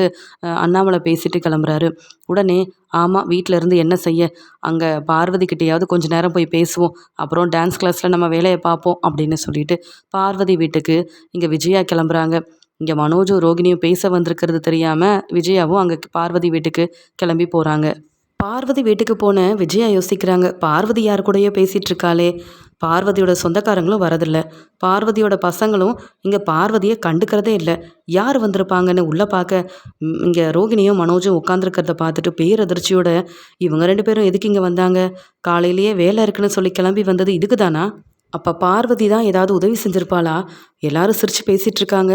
அண்ணாமலை பேசிட்டு கிளம்புறாரு. உடனே ஆமாம் வீட்டில் இருந்து என்ன செய்ய? அங்கே பார்வதிக்கிட்டேயாவது கொஞ்ச நேரம் போய் பேசுவோம். அப்புறம் டான்ஸ் கிளாஸில் நம்ம வேலையை பார்ப்போம் அப்படின்னு சொல்லிட்டு பார்வதி வீட்டுக்கு இங்கே விஜயா கிளம்புறாங்க. இங்கே மனோஜும் ரோகிணியும் பேச வந்திருக்கிறது தெரியாமல் விஜயாவும் அங்கே பார்வதி வீட்டுக்கு கிளம்பி போகிறாங்க பார்வதி வீட்டுக்கு போன விஜயா யோசிக்கிறாங்க. பார்வதி யார் கூடயோ பேசிகிட்டு இருக்காளே. பார்வதியோட சொந்தக்காரங்களும் வரதில்ல. பார்வதியோட பசங்களும் இங்கே பார்வதியை கண்டுக்கிறதே இல்லை. யார் வந்திருப்பாங்கன்னு உள்ளே பார்க்க இங்கே ரோகிணியும் மனோஜும் உட்காந்துருக்கிறத பார்த்துட்டு பேரதிர்ச்சியோட இவங்க ரெண்டு பேரும் எதுக்கு இங்கே வந்தாங்க? காலையிலேயே வேலை இருக்குன்னு சொல்லி கிளம்பி வந்தது இதுக்கு தானா அப்போ பார்வதி தான் ஏதாவது உதவி செஞ்சுருப்பாளா? எல்லாரும் சிரித்து பேசிகிட்டு இருக்காங்க.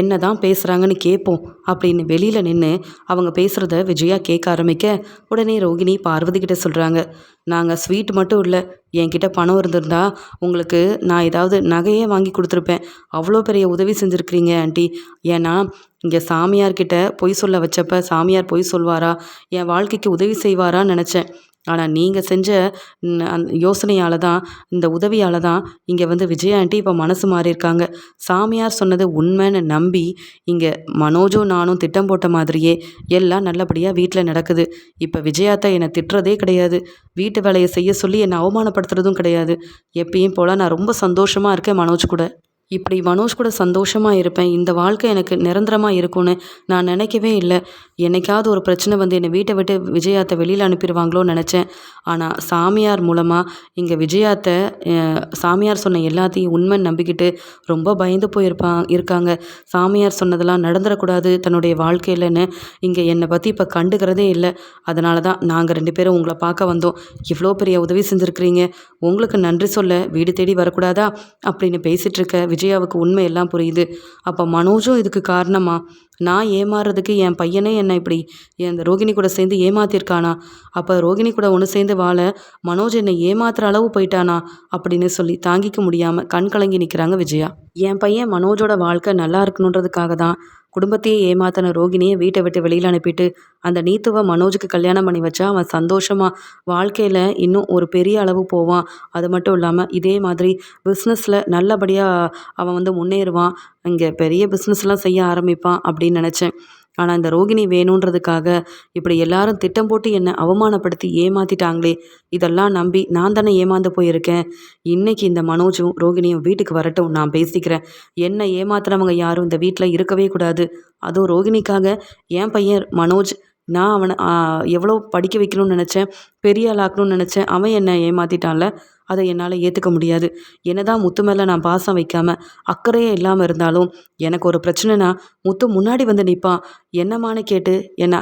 என்ன தான் பேசுகிறாங்கன்னு கேட்போம் அப்படின்னு வெளியில் நின்று அவங்க பேசுகிறத விஜயா கேட்க ஆரம்பிக்க உடனே ரோகிணி பார்வதி கிட்ட சொல்கிறாங்க நாங்கள் ஸ்வீட் மட்டும் இல்லை என்கிட்ட பணம் இருந்திருந்தா உங்களுக்கு நான் ஏதாவது நகையே வாங்கி கொடுத்துருப்பேன். அவ்வளோ பெரிய உதவி செஞ்சுருக்கிறீங்க ஆண்டி. ஏன்னா இங்கே சாமியார்கிட்ட பொய் சொல்ல வச்சப்ப சாமியார் பொய் சொல்வாரா? என் வாழ்க்கைக்கு உதவி செய்வாரான்னு நினச்சேன். ஆனால் நீங்கள் செஞ்ச அந் யோசனையால் தான் இந்த உதவியால் தான் இங்கே வந்து விஜயா ஆண்டி இப்போ மனசு மாறியிருக்காங்க. சாமியார் சொன்னது உண்மைன்னு நம்பி இங்கே மனோஜும் நானும் திட்டம் போட்ட மாதிரியே எல்லாம் நல்லபடியாக வீட்டில் நடக்குது. இப்போ விஜயாத்தா என்னை திட்டுறதே கிடையாது. வீட்டு வேலையை செய்ய சொல்லி என்னை அவமானப்படுத்துறதும் கிடையாது. எப்பயும் போல் நான் ரொம்ப சந்தோஷமாக இருக்கேன் மனோஜ் கூட. இப்படி மனோஜ் கூட சந்தோஷமாக இருப்பேன். இந்த வாழ்க்கை எனக்கு நிரந்தரமாக இருக்கும்னு நான் நினைக்கவே இல்லை. என்னைக்காவது ஒரு பிரச்சனை வந்து என்னை வீட்டை விட்டு விஜயாத்தை வெளியில் அனுப்பிடுவாங்களோன்னு நினச்சேன். ஆனால் சாமியார் மூலமாக இங்கே விஜயாத்தை சாமியார் சொன்ன எல்லாத்தையும் உண்மை நம்பிக்கிட்டு ரொம்ப பயந்து போயிருப்பான் இருக்காங்க. சாமியார் சொன்னதெல்லாம் நடந்துடக்கூடாது தன்னுடைய வாழ்க்கையிலன்னு இங்கே என்னை பற்றி இப்போ கண்டுக்கிறதே இல்லை. அதனால தான் நாங்கள் ரெண்டு பேரும் உங்களை பார்க்க வந்தோம். இவ்வளோ பெரிய உதவி செஞ்சுருக்கிறீங்க. உங்களுக்கு நன்றி சொல்ல வீடு தேடி வரக்கூடாதா அப்படின்னு பேசிகிட்டு இருக்க விஜயாவுக்கு உண்மை எல்லாம் புரியுது. அப்போ மனோஜும் இதுக்கு காரணமா? நான் ஏமாறுறதுக்கு என் பையனே என்னை இப்படி? என் ரோகிணி கூட சேர்ந்து ஏமாத்திருக்கானா? அப்போ ரோகிணி கூட ஒன்று சேர்ந்து வாழ மனோஜ் என்னை ஏமாத்துற அளவு போயிட்டானா? அப்படின்னு சொல்லி தாங்கிக்க முடியாமல் கண் கலங்கி நிற்கிறாங்க விஜயா. என் பையன் மனோஜோட வாழ்க்கை நல்லா இருக்கணுன்றதுக்காக தான் குடும்பத்தையே ஏமாத்தின ரோகிணியை வீட்டை விட்டு வெளியில் அனுப்பிட்டு அந்த நீத்துவை மனோஜுக்கு கல்யாணம் பண்ணி வச்சா அவன் சந்தோஷமாக வாழ்க்கையில் இன்னும் ஒரு பெரிய அளவு போவான். அது மட்டும் இல்லாமல் இதே மாதிரி பிஸ்னஸில் நல்லபடியாக அவன் வந்து முன்னேறுவான். இங்கே பெரிய பிஸ்னஸ்லாம் செய்ய ஆரம்பிப்பான் அப்படின்னு நினச்சேன். ஆனால் இந்த ரோகிணி வேணுன்றதுக்காக இப்படி எல்லாரும் திட்டம் போட்டு என்னை அவமானப்படுத்தி ஏமாத்திட்டாங்களே. இதெல்லாம் நம்பி நான் தானே ஏமாந்து போயிருக்கேன். இன்னைக்கு இந்த மனோஜும் ரோகிணியும் வீட்டுக்கு வரட்டும் நான் பேசிக்கிறேன். என்னை ஏமாத்துறவங்க யாரும் இந்த வீட்டில் இருக்கவே கூடாது. அதுவும் ரோகிணிக்காக. என் பையன் மனோஜ் நான் அவனை எவ்வளோ படிக்க வைக்கணும்னு நினச்சேன் பெரிய ஆளாக்கணும்னு நினச்சேன். அவன் என்னை ஏமாற்றிட்டான்ல அதை என்னால் ஏற்றுக்க முடியாது. என்னதான் முத்து மேலே நான் பாசம் வைக்காமல் அக்கறையே இல்லாமல் இருந்தாலும் எனக்கு ஒரு பிரச்சனைனா முத்து முன்னாடி வந்து நிற்பான் என்னம்மான்னு கேட்டு என்னை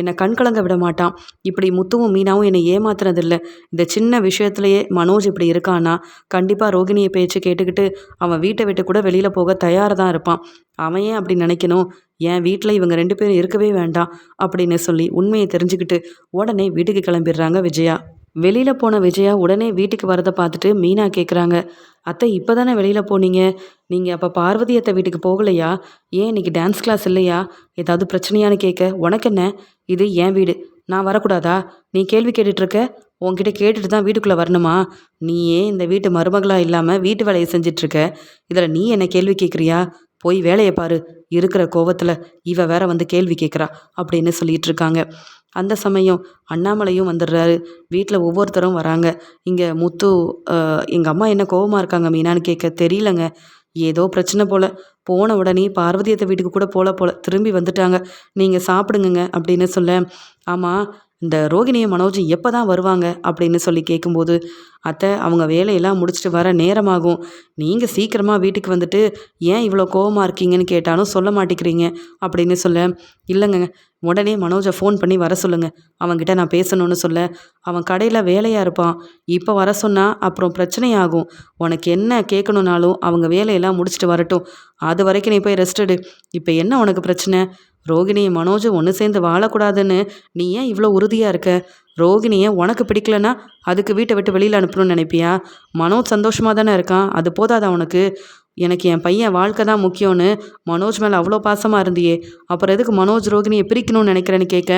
என்னை கண் கலங்க விட மாட்டான். இப்படி முத்துவும் மீனாவும் என்னை ஏமாத்துறதில்லை இந்த சின்ன விஷயத்துலையே மனோஜ் இப்படி இருக்கான்னா கண்டிப்பாக ரோகிணியை பேச்சு கேட்டுக்கிட்டு அவன் வீட்டை விட்டு கூட வெளியில் போக தயாராக தான் இருப்பான். அவன் ஏன் அப்படி நினைக்கணும்? என் வீட்டில் இவங்க ரெண்டு பேரும் இருக்கவே வேண்டாம் அப்படின்னு சொல்லி உண்மையை தெரிஞ்சுக்கிட்டு உடனே வீட்டுக்கு கிளம்பிடுறாங்க விஜயா. வெளியில் போன விஜயா உடனே வீட்டுக்கு வரதை பார்த்துட்டு மீனா கேட்குறாங்க அத்தை இப்போ தானே வெளியில் போனீங்க? நீங்கள் அப்போ பார்வதி அத்தை வீட்டுக்கு போகலையா? ஏன் இன்னைக்கு டான்ஸ் கிளாஸ் இல்லையா? ஏதாவது பிரச்சனையான்னு கேட்க உனக்கு என்ன? இது என் வீடு. நான் வரக்கூடாதா? நீ கேள்வி கேட்டுட்ருக்க? உன்கிட்ட கேட்டுட்டு தான் வீட்டுக்குள்ளே வரணுமா? நீயே இந்த வீட்டு மருமகளாக இல்லாமல் வீட்டு வேலையை செஞ்சிட்ருக்க. இதில் நீ என்ன கேள்வி கேட்குறியா போய் வேலையை பாரு இருக்கிற கோவத்தில் இவ வேற வந்து கேள்வி கேட்குறா அப்படின்னு சொல்லிட்டு இருக்காங்க அந்த சமயம் அண்ணாமலையும் வந்துடுறாரு. வீட்டில் ஒவ்வொருத்தரும் வராங்க. இங்கே முத்து எங்கள் அம்மா என்ன கோவமாக இருக்காங்க மீனான்னு கேட்க தெரியலங்க. ஏதோ பிரச்சனை போல். போன உடனே பார்வதியத்தை வீட்டுக்கு கூட போல போல. திரும்பி வந்துட்டாங்க. நீங்கள் சாப்பிடுங்கங்க அப்படின்னு சொல்ல ஆமாம் இந்த ரோகிணியும் மனோஜும் எப்போ தான் வருவாங்க அப்படின்னு சொல்லி கேட்கும்போது அத்தை அவங்க வேலையெல்லாம் முடிச்சுட்டு வர நேரமாகும். நீங்கள் சீக்கிரமாக வீட்டுக்கு வந்துட்டு ஏன் இவ்வளோ கோவமாக இருக்கீங்கன்னு கேட்டாலும் சொல்ல மாட்டேங்கிறீங்க அப்படின்னு சொல்ல இல்லைங்க உடனே மனோஜை ஃபோன் பண்ணி வர சொல்லுங்கள் அவன்கிட்ட நான் பேசணும்னு சொல்ல. அவன் கடையில் வேலையாக இருப்பான். இப்போ வர சொன்னால் அப்புறம் பிரச்சனையாகும். உனக்கு என்ன கேட்கணுன்னாலும் அவங்க வேலையெல்லாம் முடிச்சுட்டு வரட்டும். அது வரைக்கும் நீ போய் ரெஸ்ட் எடு. இப்போ என்ன உனக்கு பிரச்சனை? ரோகிணியும் மனோஜும் ஒன்று சேர்ந்து வாழக்கூடாதுன்னு நீ ஏன் இவ்வளோ உறுதியாக இருக்க? ரோகிணியை உனக்கு பிடிக்கலன்னா அதுக்கு வீட்டை விட்டு வெளியில் அனுப்பணும்னு நினைப்பியா? மனோஜ் சந்தோஷமாக தானே இருக்கான். அது போதாதா உனக்கு? எனக்கு என் பையன் வாழ்க்கை தான் முக்கியம்னு மனோஜ் மேலே அவ்வளோ பாசமாக இருந்தியே. அப்புறம் எதுக்கு மனோஜ் ரோகிணியை பிரிக்கணும்னு நினைக்கிறேன்னு கேட்க?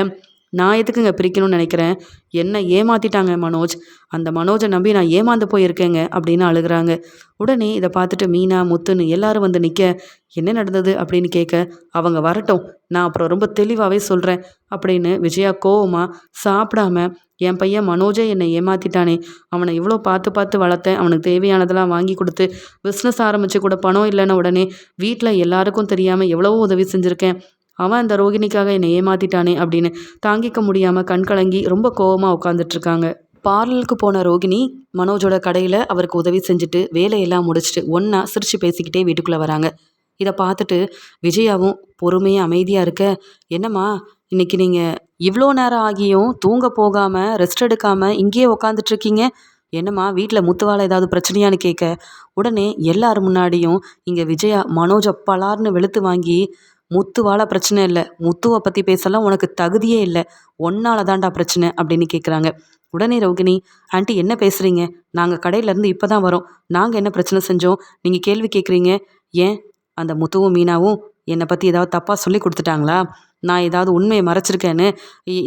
நான் எதுக்குங்க பிரிக்கணும்னு நினைக்கிறேன்? என்ன ஏமாத்திட்டாங்க மனோஜ். அந்த மனோஜை நம்பி நான் ஏமாந்து போயிருக்கேங்க அப்படின்னு அழுகுறாங்க. உடனே இதை பார்த்துட்டு மீனா முத்துன்னு எல்லாரும் வந்து நிற்க என்ன நடந்தது? அப்படின்னு கேட்க அவங்க வரட்டும். நான் அப்புறம் ரொம்ப தெளிவாகவே சொல்கிறேன் அப்படின்னு விஜயா கோவமாக சாப்பிடாம என் பையன் மனோஜே என்னை ஏமாத்திட்டானே. அவனை இவ்வளோ பார்த்து பார்த்து வளர்த்தேன். அவனுக்கு தேவையானதெல்லாம் வாங்கி கொடுத்து பிஸ்னஸ் ஆரம்பித்து கூட பணம் இல்லைன்னு உடனே வீட்டில் எல்லாருக்கும் தெரியாமல் எவ்வளவோ உதவி செஞ்சுருக்கேன். அவன் அந்த ரோகிணிக்காக என்னை ஏமாத்திட்டானே அப்படின்னு தாங்கிக்க முடியாமல் கண் கலங்கி ரொம்ப கோவமாக உட்காந்துட்ருக்காங்க பார்லருக்கு போன ரோகிணி மனோஜோட கடையில் அவருக்கு உதவி செஞ்சுட்டு வேலையெல்லாம் முடிச்சுட்டு ஒன்றா சிரித்து பேசிக்கிட்டே வீட்டுக்குள்ளே வராங்க. இதை பார்த்துட்டு விஜயாவும் பொறுமையாக அமைதியாக இருக்க என்னம்மா இன்னைக்கு நீங்கள் இவ்வளோ நேரம் ஆகியும் தூங்க போகாமல் ரெஸ்ட் எடுக்காமல் இங்கேயே உக்காந்துட்ருக்கீங்க என்னம்மா வீட்டில் முத்துவால ஏதாவது பிரச்சனையான்னு கேட்க? உடனே எல்லார் முன்னாடியும் இங்கே விஜயா மனோஜ் பலார்னு வெளுத்து வாங்கி முத்துவால பிரச்சனை இல்லை. முத்துவை பற்றி பேசலாம் உனக்கு தகுதியே இல்லை. ஒன்னால தான்டா பிரச்சனை அப்படின்னு கேட்குறாங்க உடனே ரோகிணி ஆண்டி என்ன பேசுகிறீங்க நாங்கள் கடையிலேருந்து இப்போ தான் வரோம். நாங்கள் என்ன பிரச்சனை செஞ்சோம்? நீங்கள் கேள்வி கேட்குறீங்க ஏன்? அந்த முத்துவும் மீனாவும் என்னை பற்றி ஏதாவது தப்பாக சொல்லி கொடுத்துட்டாங்களா? நான் ஏதாவது உண்மையை மறைச்சிருக்கேன்னு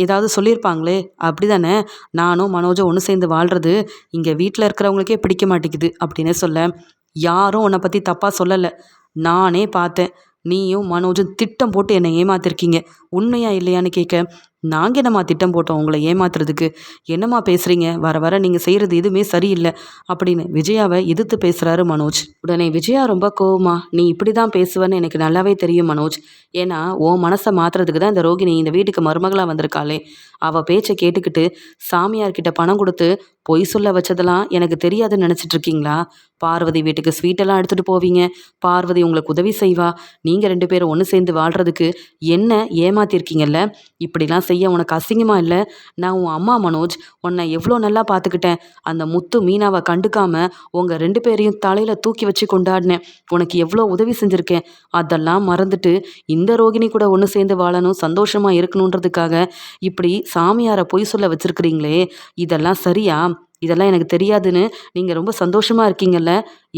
ஏதாவது சொல்லியிருப்பாங்களே? அப்படி தானே நானும் மனோஜும் ஒன்று சேர்ந்து வாழ்கிறது இங்கே வீட்டில் இருக்கிறவங்களுக்கே பிடிக்க மாட்டேங்குது அப்படின்னு சொல்ல யாரும் உன்னை பற்றி தப்பாக சொல்லலை. நானே பார்த்தேன். நீயும் மனோஜும் திட்டம் போட்டு என்னை ஏமாத்திருக்கீங்க. உண்மையா இல்லையான்னு கேட்க நாங்கள் என்னம்மா திட்டம் போட்டோம்? உங்களை ஏமாத்துறதுக்கு. என்னம்மா பேசுகிறீங்க வர வர நீங்கள் செய்கிறது எதுவுமே சரியில்லை. அப்படின்னு விஜயாவை எதிர்த்து பேசுகிறாரு மனோஜ். உடனே விஜயா ரொம்ப கோவமா? நீ இப்படி தான் பேசுவேன்னு எனக்கு நல்லாவே தெரியும் மனோஜ். ஏன்னா உன் மனசை மாற்றுறதுக்கு தான் இந்த ரோகிணி இந்த வீட்டுக்கு மருமகளாக வந்திருக்காளே. அவள் பேச்சை கேட்டுக்கிட்டு சாமியார்கிட்ட பணம் கொடுத்து பொய் சொல்ல வச்சதெல்லாம் எனக்கு தெரியாதுன்னு நினச்சிட்டு இருக்கீங்களா? பார்வதி வீட்டுக்கு ஸ்வீட்டெல்லாம் எடுத்துகிட்டு போவீங்க. பார்வதி உங்களுக்கு உதவி செய்வா. நீங்கள் ரெண்டு பேரும் ஒன்று சேர்ந்து வாழ்கிறதுக்கு என்ன ஏமாத்திருக்கீங்கல்ல? இப்படிலாம் செய்ய உனக்கு அசிங்கமாக இல்லை? நான் உன் அம்மா மனோஜ் உன்னை எவ்வளோ நல்லா பார்த்துக்கிட்டேன் அந்த முத்து மீனாவை கண்டுக்காம உங்கள் ரெண்டு பேரையும் தலையில் தூக்கி வச்சு கொண்டாடினேன். உனக்கு எவ்வளோ உதவி செஞ்சுருக்கேன். அதெல்லாம் மறந்துட்டு இந்த ரோகிணி கூட ஒன்று சேர்ந்து வாழணும் சந்தோஷமாக இருக்கணுன்றதுக்காக இப்படி சாமியாரை பொய் சொல்ல வச்சுருக்கிறீங்களே. இதெல்லாம் சரியா? இதெல்லாம் எனக்கு தெரியாதுன்னு நீங்கள் ரொம்ப சந்தோஷமாக இருக்கீங்கல்ல?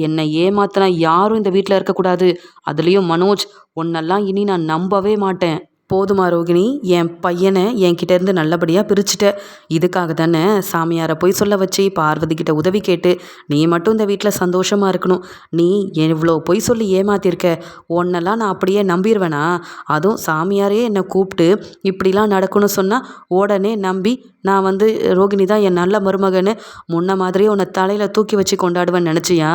என்னை ஏமாத்தினா யாரும் இந்த வீட்டில் இருக்கக்கூடாது. அதுலேயும் மனோஜ் உன்னெல்லாம் இனி நான் நம்பவே மாட்டேன். போதுமா ரோகிணி? என் பையனை என்கிட்ட இருந்து நல்லபடியாக பிரிச்சுட்ட. இதுக்காக தானே சாமியாரை போய் சொல்ல வச்சு பார்வதி கிட்ட உதவி கேட்டு நீ மட்டும் இந்த வீட்டில் சந்தோஷமாக இருக்கணும். நீ எவ்வளோ பொய் சொல்லி ஏமாத்திருக்க. உன்னெல்லாம் நான் அப்படியே நம்பிடுவேனா அதுவும் சாமியாரே என்னை கூப்பிட்டு இப்படிலாம் நடக்கணும்னு சொன்னால் உடனே நம்பி நான் வந்து ரோகிணி தான் என் நல்ல மருமகன்னு முன்ன மாதிரியே உன்னை தலையில் தூக்கி வச்சு கொண்டாடுவேன்னு நினச்சியா?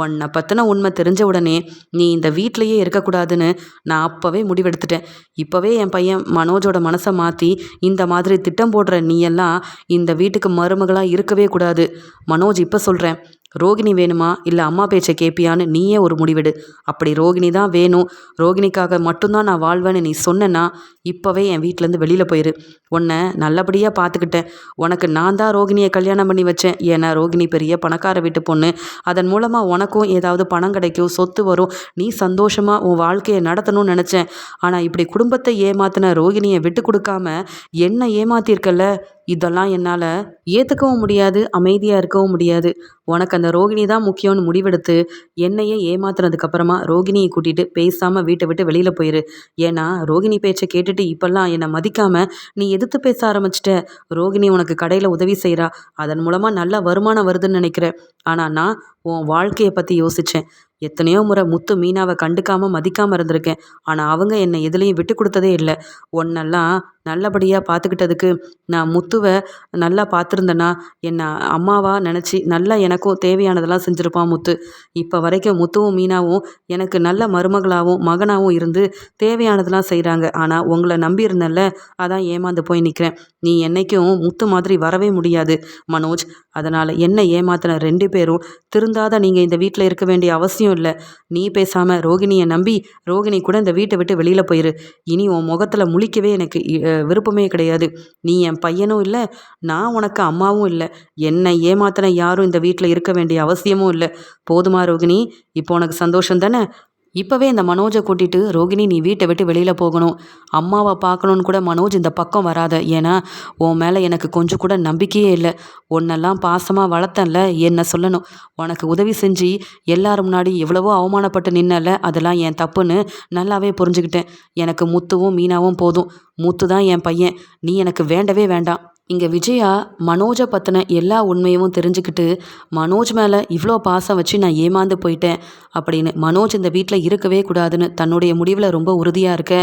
உன்னை பற்றின உண்மை தெரிஞ்ச உடனே நீ இந்த வீட்டிலையே இருக்கக்கூடாதுன்னு நான் அப்போவே முடிவெடுத்துட்டேன். இப்போவே என் பையன் மனோஜோட மனசை மாற்றி இந்த மாதிரி திட்டம் போடுற நீ எல்லாம் இந்த வீட்டுக்கு மருமகளாக இருக்கவே கூடாது. மனோஜ் இப்போ சொல்கிறேன் ரோகிணி வேணுமா? இல்லை அம்மா பேச்சை கேட்பியான்னு நீயே ஒரு முடிவெடு. அப்படி ரோகிணி தான் வேணும். ரோகிணிக்காக மட்டும்தான் நான் வாழ்வேன்னு நீ சொன்னேன்னா இப்போவே என் வீட்டிலேருந்து வெளியில் போயிரு. உன்னை நல்லபடியாக பார்த்துக்கிட்டேன் உனக்கு நான் தான் ரோகிணியை கல்யாணம் பண்ணி வச்சேன். ஏன்னா ரோகிணி பெரிய பணக்கார வீட்டு பொண்ணு. அதன் மூலமாக உனக்கும் ஏதாவது பணம் கிடைக்கும் சொத்து வரும். நீ சந்தோஷமாக உன் வாழ்க்கையை நடத்தணும்னு நினச்சேன். ஆனால் இப்படி குடும்பத்தை ஏமாத்தின ரோகிணியை விட்டு கொடுக்காம என்ன ஏமாத்திருக்கல இதெல்லாம் என்னால் ஏற்றுக்கவும் முடியாது அமைதியாக இருக்கவும் முடியாது. உனக்கு அந்த ரோகிணி தான் முக்கியம்னு முடிவெடுத்து என்னையே ஏமாத்தினதுக்கப்புறமா ரோகிணியை கூட்டிகிட்டு பேசாமல் வீட்டை விட்டு வெளியில் போயிரு. ஏன்னா ரோகிணி பேச்சை கேட்டுட்டு இப்போல்லாம் என்னை மதிக்காமல் நீ எதிர்த்து பேச ஆரம்பிச்சிட்ட. ரோகிணி உனக்கு கடையில் உதவி செய்கிறா அதன் மூலமாக நல்ல வருமானம் வருதுன்னு நினைக்கிறேன். ஆனால் நான் உன் வாழ்க்கையை பற்றி யோசித்தேன் எத்தனையோ முறை முத்து மீனாவை கண்டுக்காமல் மதிக்காமல் இருந்திருக்கேன். ஆனால் அவங்க என்னை எதுலேயும் விட்டு கொடுத்ததே இல்லை. ஒன்னெல்லாம் நல்லபடியாக பார்த்துக்கிட்டதுக்கு நான் முத்துவை நல்லா பார்த்துருந்தேன்னா என்னை அம்மாவாக நினச்சி நல்லா எனக்கும் தேவையானதெல்லாம் செஞ்சுருப்பான் முத்து. இப்போ வரைக்கும் முத்துவும் மீனாவும் எனக்கு நல்ல மருமகளாகவும் மகனாகவும் இருந்து தேவையானதெல்லாம் செய்கிறாங்க ஆனால் உங்களை நம்பி இருந்தேன்ல அதான் ஏமாந்து போய் நிற்கிறேன் நீ என்றைக்கும் முத்து மாதிரி வரவே முடியாது. மனோஜ் அதனால் என்ன ஏமாத்தின ரெண்டு பேரும் திருந்தாத நீங்கள் இந்த வீட்டில் இருக்க வேண்டிய அவசியம் இல்லை. நீ பேசாமல் ரோகிணியை நம்பி ரோகிணி கூட இந்த வீட்டை விட்டு வெளியில் போயிரு. இனி உன் முகத்தில் முழிக்கவே எனக்கு விருப்பமே கிடையாது. நீ என் பையனும் இல்லை நான் உனக்கு அம்மாவும் இல்லை. என்னை ஏமாத்தின யாரும் இந்த வீட்டில் இருக்க வேண்டிய அவசியமும் இல்லை. போதுமா ரோகிணி இப்போ உனக்கு சந்தோஷம் தானே? இப்போவே இந்த மனோஜை கூட்டிகிட்டு ரோகிணி நீ வீட்டை விட்டு வெளியில் போகணும். அம்மாவை பார்க்கணுன்னு கூட மனோஜ் இந்த பக்கம் வராத. ஏன்னா உன் மேலே எனக்கு கொஞ்சம் கூட நம்பிக்கையே இல்லை. உன்னெல்லாம் பாசமாக வளர்த்தன்ல என்ன சொல்லணும்? உனக்கு உதவி செஞ்சு எல்லாரும் முன்னாடி எவ்வளவோ அவமானப்பட்டு நின்னல அதெல்லாம் என் தப்புன்னு நல்லாவே புரிஞ்சுக்கிட்டேன். எனக்கு முத்துவும் மீனாவும் போதும். முத்து தான் என் பையன். நீ எனக்கு வேண்டவே வேண்டாம். இங்கே விஜயா மனோஜை பற்றின எல்லா உண்மையும் தெரிஞ்சுக்கிட்டு மனோஜ் மேலே இவ்வளோ பாசம் வச்சு நான் ஏமாந்து போயிட்டேன் அப்படின்னு மனோஜ் இந்த வீட்டில் இருக்கவே கூடாதுன்னு தன்னுடைய முடிவில் ரொம்ப உறுதியாக இருக்க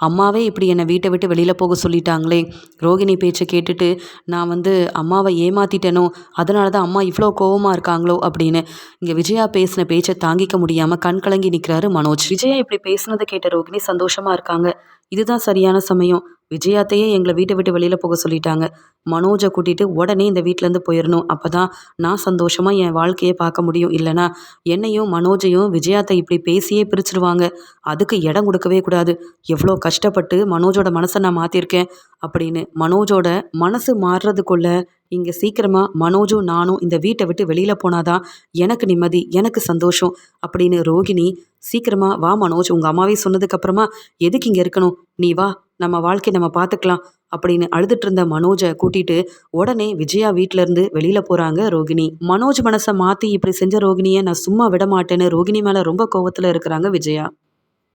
அம்மாவே இப்படி என்னை வீட்டை விட்டு வெளியில் போக சொல்லிட்டாங்களே. ரோகிணி பேச்சை கேட்டுட்டு நான் வந்து அம்மாவை ஏமாத்திட்டேனோ அதனால தான் அம்மா இவ்வளோ கோவமாக இருக்காங்களோ அப்படின்னு இங்கே விஜயா பேசின பேச்சை தாங்கிக்க முடியாமல் கண் கலங்கி நிற்கிறாரு மனோஜ். விஜயா இப்படி பேசுனதை கேட்ட ரோகிணி சந்தோஷமாக இருக்காங்க. இதுதான் சரியான சமயம். விஜயாத்தையே எங்களை வீட்டை விட்டு வெளியில் போக சொல்லிட்டாங்க. மனோஜை கூட்டிகிட்டு உடனே இந்த வீட்டிலேருந்து போயிடணும் அப்போ தான் நான் சந்தோஷமாக என் வாழ்க்கையை பார்க்க முடியும். இல்லைனா என்னையும் மனோஜையும் விஜயாத்தை இப்படி பேசியே பிரிச்சிருவாங்க. அதுக்கு இடம் கொடுக்கவே கூடாது. எவ்வளோ கஷ்டப்பட்டு மனோஜோட மனசை நான் மாற்றிருக்கேன் அப்படின்னு மனோஜோட மனசு மாறுறதுக்குள்ள இங்கே சீக்கிரமாக மனோஜும் நானும் இந்த வீட்டை விட்டு வெளியில் போனாதான் எனக்கு நிம்மதி எனக்கு சந்தோஷம் அப்படின்னு ரோகிணி சீக்கிரமாக வா மனோஜ் உங்கள் அம்மாவே சொன்னதுக்கப்புறமா எதுக்கு இங்கே இருக்கணும்? நீ வா நம்ம வாழ்க்கை நம்ம பார்த்துக்கலாம் அப்படின்னு அழுதுட்டு இருந்த மனோஜை கூட்டிட்டு உடனே விஜயா வீட்டிலேருந்து வெளியில் போகிறாங்க ரோகிணி. மனோஜ் மனசை மாற்றி இப்படி செஞ்ச ரோகிணியை நான் சும்மா விட மாட்டேன்னு ரோகிணி மேலே ரொம்ப கோவத்தில் இருக்கிறாங்க விஜயா.